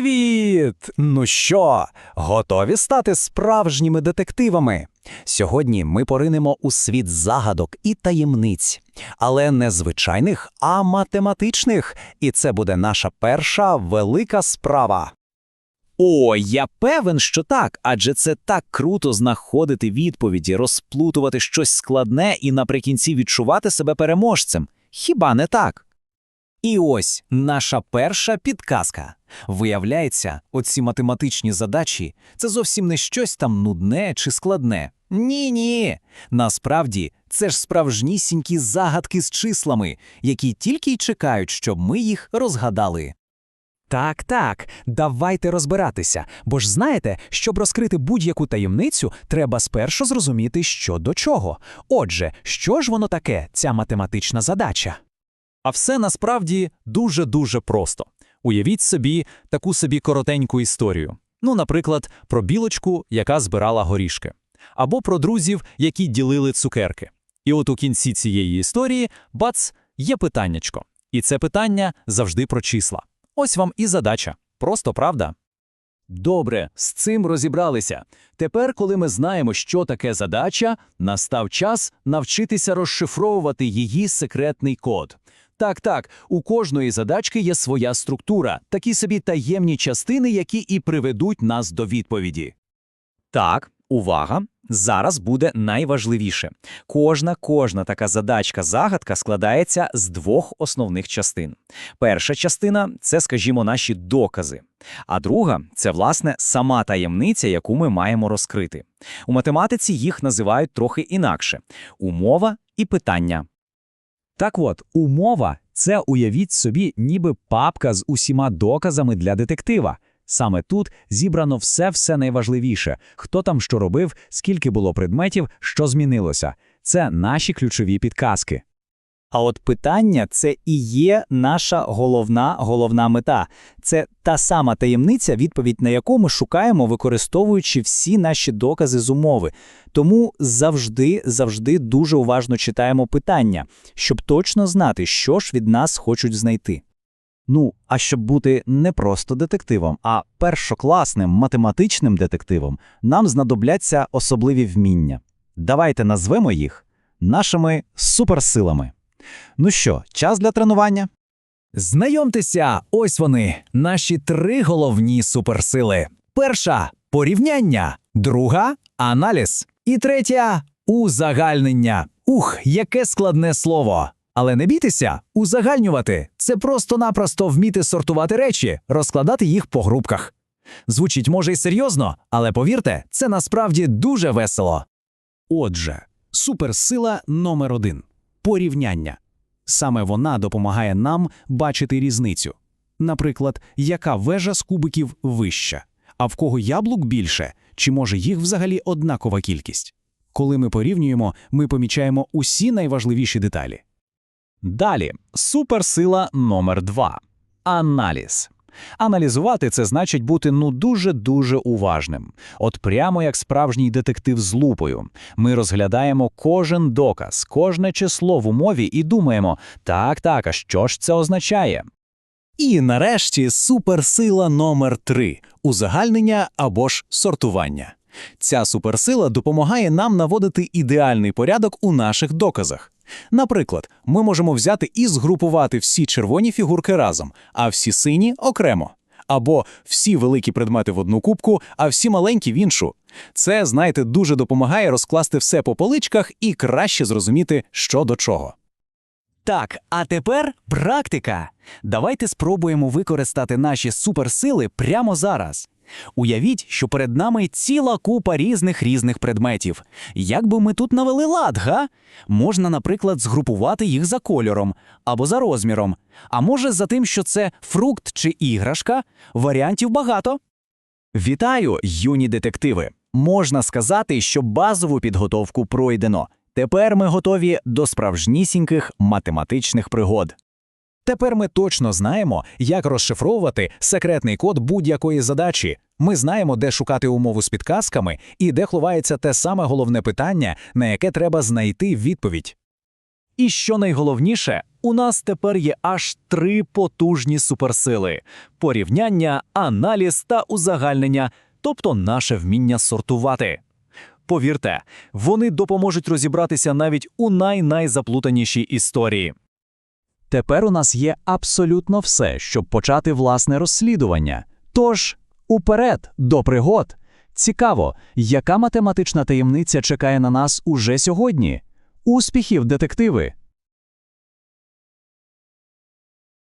Привіт! Ну що, готові стати справжніми детективами? Сьогодні ми поринемо у світ загадок і таємниць, але не звичайних, а математичних. І це буде наша перша велика справа. О, я певен, що так, адже це так круто знаходити відповіді, розплутувати щось складне і наприкінці відчувати себе переможцем. Хіба не так? І ось наша перша підказка. Виявляється, оці математичні задачі це зовсім не щось там нудне чи складне. Ні, ні. Насправді, це ж справжнісінькі загадки з числами, які тільки й чекають, щоб ми їх розгадали. Так, так, давайте розбиратися. Бо ж знаєте, щоб розкрити будь-яку таємницю, треба спершу зрозуміти, що до чого. Отже, що ж воно таке, ця математична задача? А все насправді дуже-дуже просто. Уявіть собі таку собі коротеньку історію. Ну, наприклад, про білочку, яка збирала горішки, або про друзів, які ділили цукерки. І от у кінці цієї історії, бац, є питаннячко. І це питання завжди про числа. Ось вам і задача. Просто правда. Добре, з цим розібралися. Тепер, коли ми знаємо, що таке задача, настав час навчитися розшифровувати її секретний код. Так, так, у кожної задачки є своя структура, такі собі таємні частини, які і приведуть нас до відповіді. Так, увага! Зараз буде найважливіше. Кожна кожна така задачка-загадка складається з двох основних частин. Перша частина це, скажімо, наші докази. А друга це, власне, сама таємниця, яку ми маємо розкрити. У математиці їх називають трохи інакше: умова і питання. Так от, умова це уявіть собі, ніби папка з усіма доказами для детектива. Саме тут зібрано все-все найважливіше: хто там що робив, скільки було предметів, що змінилося. Це наші ключові підказки. А от питання це і є наша головна головна мета. Це та сама таємниця, відповідь на яку ми шукаємо, використовуючи всі наші докази з умови. Тому завжди, завжди дуже уважно читаємо питання, щоб точно знати, що ж від нас хочуть знайти. Ну, а щоб бути не просто детективом, а першокласним математичним детективом, нам знадобляться особливі вміння. Давайте назвемо їх нашими суперсилами. Ну що, час для тренування? Знайомтеся, ось вони, наші три головні суперсили. Перша порівняння, друга аналіз. І третя узагальнення. Ух, яке складне слово. Але не бійтеся, узагальнювати це просто-напросто вміти сортувати речі, розкладати їх по групках. Звучить може й серйозно, але повірте, це насправді дуже весело. Отже, суперсила номер один порівняння. Саме вона допомагає нам бачити різницю. Наприклад, яка вежа з кубиків вища, а в кого яблук більше, чи може їх взагалі однакова кількість. Коли ми порівнюємо, ми помічаємо усі найважливіші деталі. Далі, суперсила номер два аналіз. Аналізувати це значить бути ну дуже-дуже уважним. От прямо як справжній детектив з лупою. Ми розглядаємо кожен доказ, кожне число в умові і думаємо: так, так, а що ж це означає? І нарешті суперсила номер 3 узагальнення або ж сортування. Ця суперсила допомагає нам наводити ідеальний порядок у наших доказах. Наприклад, ми можемо взяти і згрупувати всі червоні фігурки разом, а всі сині окремо. Або всі великі предмети в одну кубку, а всі маленькі в іншу. Це, знаєте, дуже допомагає розкласти все по поличках і краще зрозуміти, що до чого. Так, а тепер практика. Давайте спробуємо використати наші суперсили прямо зараз. Уявіть, що перед нами ціла купа різних різних предметів. Як би ми тут навели лад, га? Можна, наприклад, згрупувати їх за кольором або за розміром, а може за тим, що це фрукт чи іграшка. Варіантів багато. Вітаю, юні детективи! Можна сказати, що базову підготовку пройдено. Тепер ми готові до справжнісіньких математичних пригод. Тепер ми точно знаємо, як розшифровувати секретний код будь-якої задачі. Ми знаємо, де шукати умову з підказками і де ховається те саме головне питання, на яке треба знайти відповідь. І що найголовніше, У нас тепер є аж три потужні суперсили: порівняння, аналіз та узагальнення, тобто наше вміння сортувати. Повірте, вони допоможуть розібратися навіть у най-найзаплутанішій історії. Тепер у нас є абсолютно все, щоб почати власне розслідування. Тож, уперед, до пригод. Цікаво, яка математична таємниця чекає на нас уже сьогодні? Успіхів, детективи!